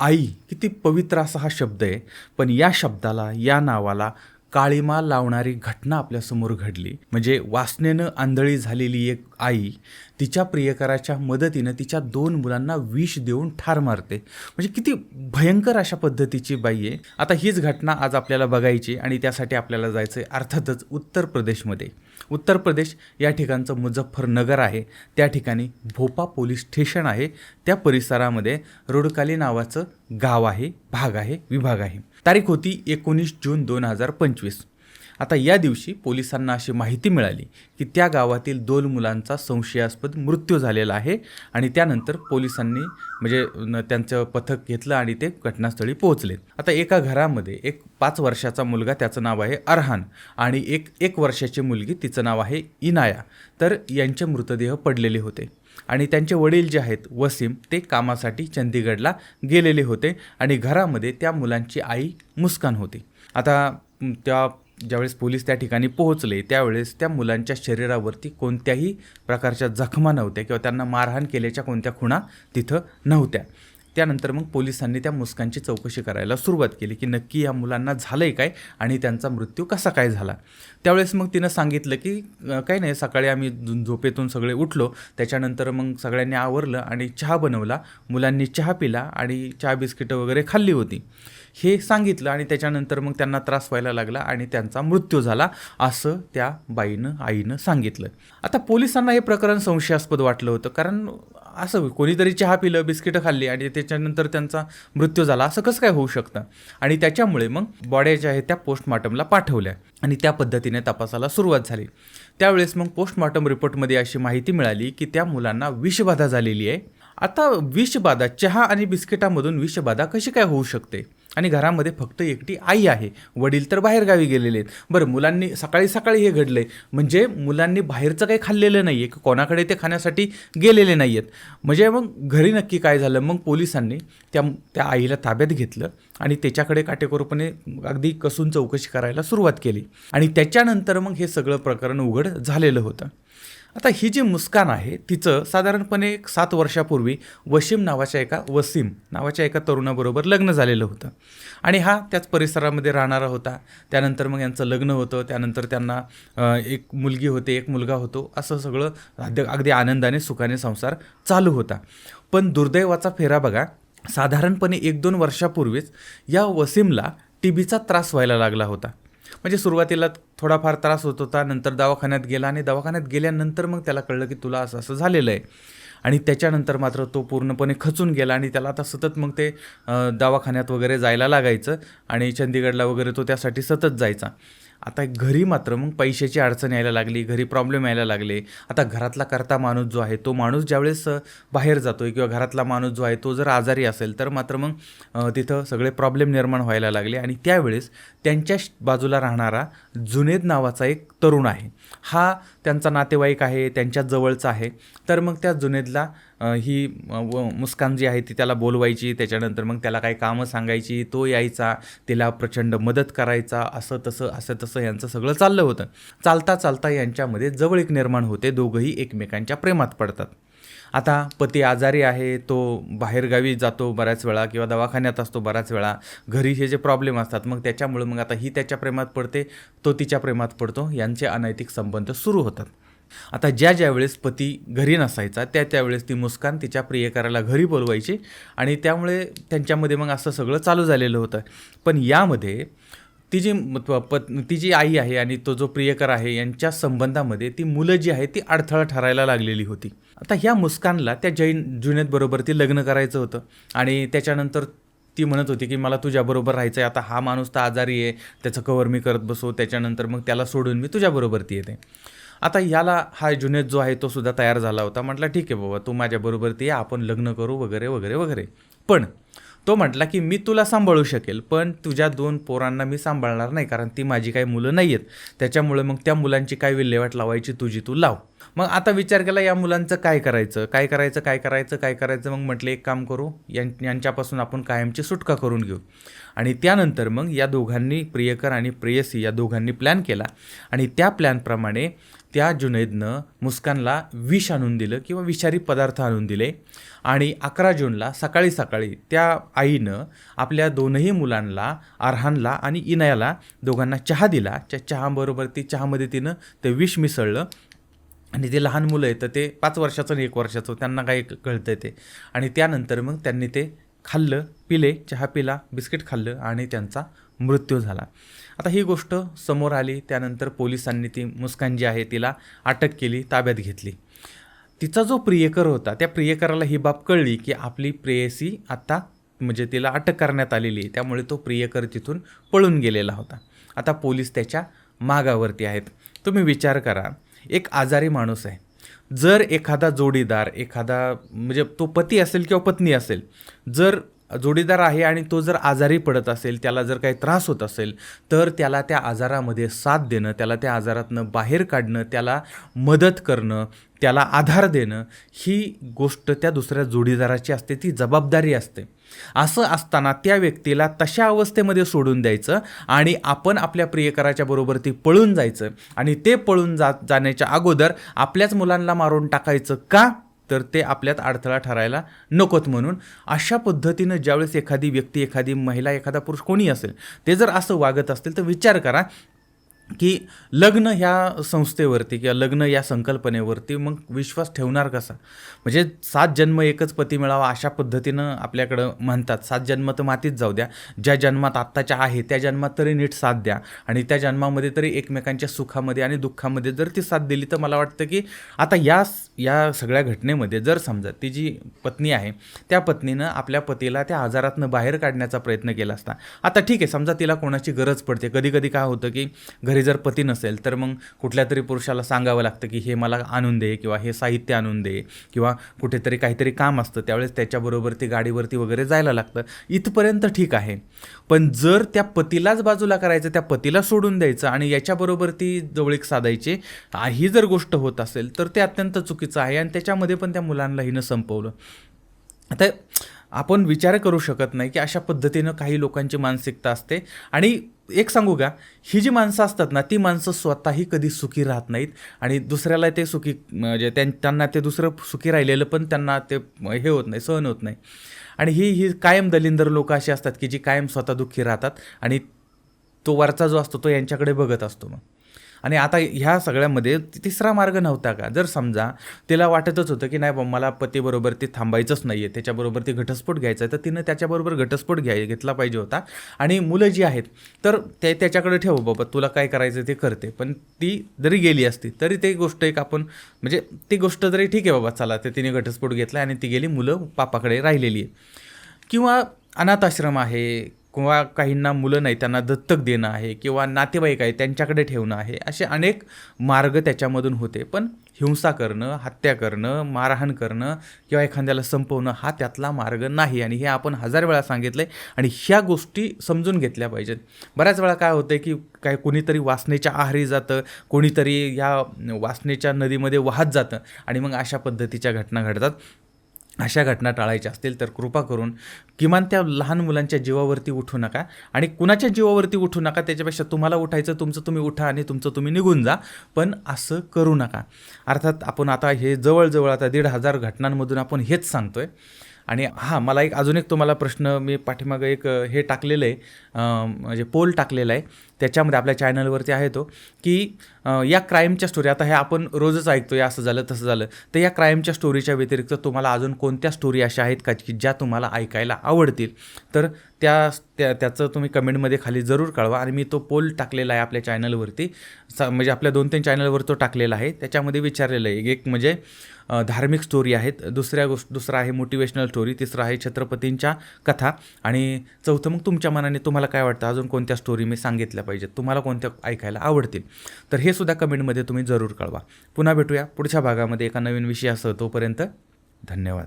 आई किती पवित्र असा हा शब्द आहे. पण या शब्दाला या नावाला काळीमा लावणारी घटना आपल्यासमोर घडली. म्हणजे वासनेनं आंधळी झालेली एक आई तिच्या प्रियकराच्या मदतीनं तिच्या दोन मुलांना विष देऊन ठार मारते. म्हणजे किती भयंकर अशा पद्धतीची बाई आहे. आता हीच घटना आज आपल्याला बघायची आणि त्यासाठी आपल्याला जायचं आहे अर्थातच उत्तर प्रदेशमध्ये. उत्तर प्रदेश या ठिकाणचं मुझफ्फरनगर आहे. त्या ठिकाणी भोपा पोलीस स्टेशन आहे. त्या परिसरामध्ये रोडकाली नावाचं गाव आहे भाग आहे विभाग आहे. तारीख होती एकोणीस जून दोन हजार पंचवीस. आता या दिवशी पोलिसांना अशी माहिती मिळाली की त्या गावातील दोन मुलांचा संशयास्पद मृत्यू झालेला आहे आणि त्यानंतर पोलिसांनी म्हणजे न- त्यांचं पथक घेतलं आणि ते घटनास्थळी पोहोचले. आता एका घरामध्ये एक पाच वर्षाचा मुलगा त्याचं नाव आहे अरहान आणि एक एक वर्षाची मुलगी तिचं नाव आहे इनाया. तर यांचे मृतदेह पडलेले होते. आणि त्यांचे वडील जे आहेत वसीम ते कामासाठी चंदीगडला गेलेले होते आणि घरामध्ये त्या मुलांची आई मुस्कान होती. आता त्या ज्यावेळेस पोलीस त्या ठिकाणी पोहोचले त्यावेळेस त्या मुलांच्या शरीरावरती कोणत्याही प्रकारच्या जखमा नव्हत्या किंवा त्यांना मारहाण केल्याच्या कोणत्या खुणा तिथं नव्हत्या. त्यानंतर मग पोलिसांनी त्या मुस्कांची चौकशी करायला सुरुवात केली की नक्की या मुलांना झालं आहे काय आणि त्यांचा मृत्यू कसा काय झाला? त्यावेळेस मग तिनं सांगितलं की काही नाही सकाळी आम्ही झोपेतून सगळे उठलो. त्याच्यानंतर मग सगळ्यांनी आवरलं आणि चहा बनवला. मुलांनी चहा पिला आणि चहा बिस्किटं वगैरे खाल्ली होती. हे सांगितलं आणि त्याच्यानंतर मग त्यांना त्रास व्हायला लागला आणि त्यांचा मृत्यू झाला असं त्या बाईनं आईनं सांगितलं. आता पोलिसांना हे प्रकरण संशयास्पद वाटलं होतं कारण असं कोणीतरी चहा पिलं बिस्किटं खाल्ली आणि त्याच्यानंतर त्यांचा मृत्यू झाला असं कसं काय होऊ शकतं? आणि त्याच्यामुळे मग बॉड्या ज्या आहेत त्या पोस्टमॉर्टमला पाठवल्या आणि त्या पद्धतीने तपासाला सुरुवात झाली. त्यावेळेस मग पोस्टमॉर्टम रिपोर्टमध्ये अशी माहिती मिळाली की त्या मुलांना विषबाधा झालेली आहे. आता विषबाधा चहा आणि बिस्किटामधून विषबाधा कशी काय होऊ शकते? आणि घरामध्ये फक्त एकटी आई आहे. वडील तर बाहेरगावी गेलेले आहेत. बरं मुलांनी सकाळी सकाळी हे घडलं आहे म्हणजे मुलांनी बाहेरचं काही खाल्लेलं नाही आहे कोणाकडे ते खाण्यासाठी गेलेले नाही आहेत म्हणजे मग घरी नक्की काय झालं? मग पोलिसांनी त्या त्या आईला ताब्यात घेतलं आणि त्याच्याकडे काटेकोरपणे अगदी कसून चौकशी करायला सुरुवात केली. आणि त्याच्यानंतर मग हे सगळं प्रकरण उघड झालेलं होतं. आता ही जी मुस्कान आहे तिचं साधारणपणे एक सात वर्षापूर्वी वसीम नावाच्या एका वसीम नावाच्या एका तरुणाबरोबर लग्न झालेलं होतं. आणि हा त्याच परिसरामध्ये राहणारा होता. त्यानंतर मग यांचं लग्न होतं. त्यानंतर त्यांना एक मुलगी होते एक मुलगा होतो. असं सगळं अगदी अगदी आनंदाने सुखाने संसार चालू होता. पण दुर्दैवाचा फेरा बघा साधारणपणे एक दोन वर्षापूर्वीच या वसीमला टी बीचा त्रास व्हायला लागला होता. म्हणजे सुरुवातीला थोडाफार त्रास होत होता नंतर दवाखान्यात गेला आणि दवाखान्यात गेल्यानंतर मग त्याला कळलं की तुला असं असं झालेलं आहे. आणि त्याच्यानंतर मात्र तो पूर्णपणे खचून गेला आणि त्याला आता सतत मग ते दवाखान्यात वगैरे जायला लागायचं आणि चंदीगडला वगैरे तो त्यासाठी सतत जायचा. आता घरी मात्र मग पैशाची अडचण यायला लागली घरी प्रॉब्लेम यायला लागले. आता घरातला करता माणूस जो आहे तो माणूस ज्यावेळेस बाहेर जातो आहे किंवा घरातला माणूस जो आहे तो जर आजारी असेल तर मात्र मग तिथं सगळे प्रॉब्लेम निर्माण व्हायला लागले. आणि त्यावेळेस त्यांच्या श- बाजूला राहणारा जुनेद नावाचा एक तरुण आहे. हा त्यांचा नातेवाईक आहे त्यांच्या जवळचा आहे. तर मग त्या जुनेदला ही व मुस्कान जी आहे ती त्याला बोलवायची त्याच्यानंतर मग त्याला काही कामं सांगायची तो यायचा तिला प्रचंड मदत करायचा असं तसं असं तसं यांचं सगळं चाललं होतं. चालता चालता यांच्यामध्ये जवळीक निर्माण होते दोघंही एकमेकांच्या प्रेमात पडतात. आता पती आजारी आहे तो बाहेरगावी जातो बऱ्याच वेळा किंवा दवाखान्यात असतो बऱ्याच वेळा. घरी हे जे प्रॉब्लेम असतात मग त्याच्यामुळे मग आता ही त्याच्या प्रेमात पडते तो तिच्या प्रेमात पडतो यांचे अनैतिक संबंध सुरू होतात. आता ज्या ज्या वेळेस पती घरी नसायचा त्या त्यावेळेस ती मुस्कान तिच्या प्रियकराला घरी बोलवायची आणि त्यामुळे त्यांच्यामध्ये मग असं सगळं चालू झालेलं होतं. पण यामध्ये ती जी म- पत ती जी आई आहे आणि तो जो प्रियकर आहे यांच्या संबंधामध्ये ती मुलं जी आहे ती अडथळा ठरायला लागलेली होती. आता ह्या मुस्कानला त्या जैन जुनेदबरोबर ती लग्न करायचं होतं आणि त्याच्यानंतर ती म्हणत होती की मला तुझ्याबरोबर राहायचं आहे आता हा माणूस तर आजारी आहे त्याचं कवर मी करत बसो त्याच्यानंतर मग त्याला सोडून मी तुझ्याबरोबर ती येते. आता याला हा जुनेद जो आहे तो सुद्धा तयार झाला होता. म्हटलं ठीक आहे बाबा तू माझ्याबरोबर ती ये, आपण लग्न करू वगैरे वगैरे वगैरे. पण तो म्हटला की मी तुला सांभाळू शकेल पण तुझ्या दोन पोरांना मी सांभाळणार नाही कारण ती माझी काही मुलं नाही आहेत त्याच्यामुळे मग त्या मुलांची काय विल्हेवाट लावायची तुझी तू लाव. मग आता विचार केला या मुलांचं काय करायचं? काय करायचं? काय करायचं? काय करायचं? मग म्हटलं एक काम करू यां यांच्यापासून आपण कायमची सुटका करून घेऊ. आणि त्यानंतर मग या दोघांनी प्रियकर आणि प्रेयसी या दोघांनी प्लॅन केला. आणि त्या प्लॅनप्रमाणे त्या जुनैदनं मुस्कानला विष आणून दिलं किंवा विषारी पदार्थ आणून दिले. आणि अकरा जूनला सकाळी सकाळी त्या आईनं आपल्या दोनही मुलांना अरहानला आणि इनायाला दोघांना चहा दिला. त्या चहाबरोबर ती चहामध्ये तिनं ते विष मिसळलं. आणि जे लहान मुलं आहेत तर ते पाच वर्षाचं आणि एक वर्षाचं त्यांना काही कळतं ते. आणि त्यानंतर मग त्यांनी ते खाल्लं पिले चहा पिला बिस्किट खाल्लं आणि त्यांचा मृत्यू झाला. आता ही गोष्ट समोर आली त्यानंतर पोलिसांनी ती मुस्कान जी आहे तिला अटक केली ताब्यात घेतली. तिचा जो प्रियकर होता त्या प्रियकराला ही बाब कळली की आपली प्रेयसी आत्ता म्हणजे तिला अटक करण्यात आलेली आहे त्यामुळे तो प्रियकर तिथून पळून गेलेला होता. आता पोलीस त्याच्या मागावरती आहेत. तुम्ही विचार करा एक आजारी माणूस आहे. जर एखादा जोडीदार एखादा म्हणजे तो पती असेल किंवा पत्नी असेल जर जोडीदार आहे आणि तो जर आजारी पडत असेल त्याला जर काही त्रास होत असेल तर त्याला त्या आजारामध्ये साथ देणं त्याला त्या आजारातनं बाहेर काढणं त्याला मदत करणं त्याला आधार देणं ही गोष्ट त्या दुसऱ्या जोडीदाराची असते ती जबाबदारी असते. असं असताना त्या व्यक्तीला तशा अवस्थेमध्ये सोडून द्यायचं आणि आपण आपल्या प्रियकराच्या बरोबर ती पळून जायचं आणि ते पळून जा जाण्याच्या अगोदर आपल्याच मुलांना मारून टाकायचं का? तर ते आपल्यात अडथळा ठरायला नकोत म्हणून अशा पद्धतीनं ज्यावेळेस एखादी व्यक्ती एखादी महिला एखादा पुरुष कोणी असेल ते जर असं वागत असतील तर विचार करा की लग्न ह्या संस्थेवरती किंवा लग्न या संकल्पनेवरती मग विश्वास ठेवणार कसा? म्हणजे सात जन्म एकच पती मिळावा अशा पद्धतीनं आपल्याकडं म्हणतात. सात जन्म तर मातीत जाऊ द्या. ज्या जन्मात आत्ताच्या आहे त्या जन्मात तरी नीट साथ द्या आणि त्या जन्मामध्ये तरी एकमेकांच्या सुखामध्ये आणि दुःखामध्ये जर ती साथ दिली तर मला वाटतं की आता या या सगळ्या घटनेमध्ये जर समजा ती जी पत्नी आहे त्या पत्नीनं आपल्या पतीला त्या आजारातनं बाहेर काढण्याचा प्रयत्न केला असता. आता ठीक आहे समजा तिला कोणाची गरज पडते. कधी कधी काय होतं की घरी जर पती नसेल तर मग कुठल्या तरी पुरुषाला सांगावं लागतं की हे मला आणून दे किंवा हे साहित्य आणून दे किंवा कुठेतरी काहीतरी काम असतं. त्यावेळेस त्याच्याबरोबर ती गाडीवरती वगैरे जायला लागतं. इथपर्यंत ठीक आहे. पण जर त्या पतीलाच बाजूला करायचं त्या पतीला सोडून द्यायचं आणि याच्याबरोबर ती जवळीक साधायची ही जर गोष्ट होत असेल तर ते अत्यंत चुकीचं आहे आणि त्याच्यामध्ये पण त्या मुलांना हिनं संपवलं. आता आपण विचार करू शकत नाही की अशा पद्धतीनं काही लोकांची मानसिकता असते. आणि एक सांगू का ही जी माणसं असतात ना ती माणसं स्वतःही कधी सुखी राहत नाहीत. आणि दुसऱ्याला ते सुखी म्हणजे त्यां त्यांना ते दुसरं सुखी राहिलेलं पण त्यांना ते हे होत नाही सहन होत नाही. आणि ही ही कायम दलिंदर लोक अशी असतात की जी कायम स्वतः दुःखी राहतात आणि तो वरचा जो असतो तो यांच्याकडे बघत असतो मग. आणि आता ह्या सगळ्यामध्ये तिसरा मार्ग नव्हता का? जर समजा तिला वाटतच होतं की नाही बा मला पतीबरोबर ते थांबायचंच नाही आहे त्याच्याबरोबर ते घटस्फोट घ्यायचा आहे तर तिनं त्याच्याबरोबर घटस्फोट घ्याय घेतला पाहिजे होता. आणि मुलं जी आहेत तर ते त्याच्याकडे ठेव बाबा तुला काय करायचं ते करते. पण ती जरी गेली असती तरी ते गोष्ट एक आपण म्हणजे ती गोष्ट जरी ठीक आहे बाबा चला ते तिने घटस्फोट घेतला आणि ती गेली मुलं पापाकडे राहिलेली आहे किंवा अनाथाश्रम आहे किंवा काहींना मुलं नाही त्यांना दत्तक देणं आहे किंवा नातेवाईक आहे त्यांच्याकडे ठेवणं आहे असे अनेक मार्ग त्याच्यामधून होते. पण हिंसा करणं हत्या करणं मारहाण करणं किंवा एखाद्याला संपवणं हा त्यातला मार्ग नाही. आणि हे आपण हजार वेळा सांगितलं आहे आणि ह्या गोष्टी समजून घेतल्या पाहिजेत. बऱ्याच वेळा काय होतं की काय कोणीतरी वासनेच्या आहारी जातं कोणीतरी या वासनेच्या नदीमध्ये वाहत जातं आणि मग अशा पद्धतीच्या घटना घडतात. अशा घटना टाळायच्या असतील तर कृपा करून किमान त्या लहान मुलांच्या जीवावरती उठू नका. आणि कुणाच्या जीवावरती उठू नका त्याच्यापेक्षा तुम्हाला उठायचं तुमचं तुम्ही उठा आणि तुमचं तुम्ही निघून जा. पण असं करू नका. अर्थात आपण आता हे जवळजवळ आता दीड हजार घटनांमधून आपण हेच सांगतो आहे आणि हां मला एक अजून एक तुम्हाला प्रश्न मी पाठीमागं एक हे टाकलेलं आहे. म्हणजे पोल टाकलेला आहे. त्याच्यामध्ये आपल्या चॅनलवरती आहे तो की या क्राईमच्या स्टोरी आता हे आपण रोजच ऐकतो या असं झालं तसं झालं. तर या क्राईमच्या स्टोरीच्या व्यतिरिक्त तुम्हाला अजून कोणत्या स्टोरी अशा आहेत का की ज्या तुम्हाला ऐकायला आवडतील? तर त्या त्या त्याचं तुम्ही कमेंटमध्ये खाली जरूर कळवा. आणि मी तो पोल टाकलेला आहे आपल्या चॅनलवरती. म्हणजे आपल्या दोन तीन चॅनलवर तो टाकलेला आहे. त्याच्यामध्ये विचारलेलं आहे एक म्हणजे धार्मिक स्टोरी आहेत. दुसऱ्या गोष्ट दुसरा आहे मोटिवेशनल स्टोरी तिसरा आहे छत्रपतींच्या कथा. आणि चौथं मग तुमच्या मनाने तुम्हाला काय वाटतं? अजून कोणत्या स्टोरी मी सांगितल्या पाहिजेत? तुम्हाला कोणत्या ऐकायला आवडतील? तर हे सुद्धा कमेंटमध्ये तुम्ही जरूर कळवा. पुन्हा भेटूया पुढच्या भागामध्ये एका नवीन विषयासह. तोपर्यंत धन्यवाद.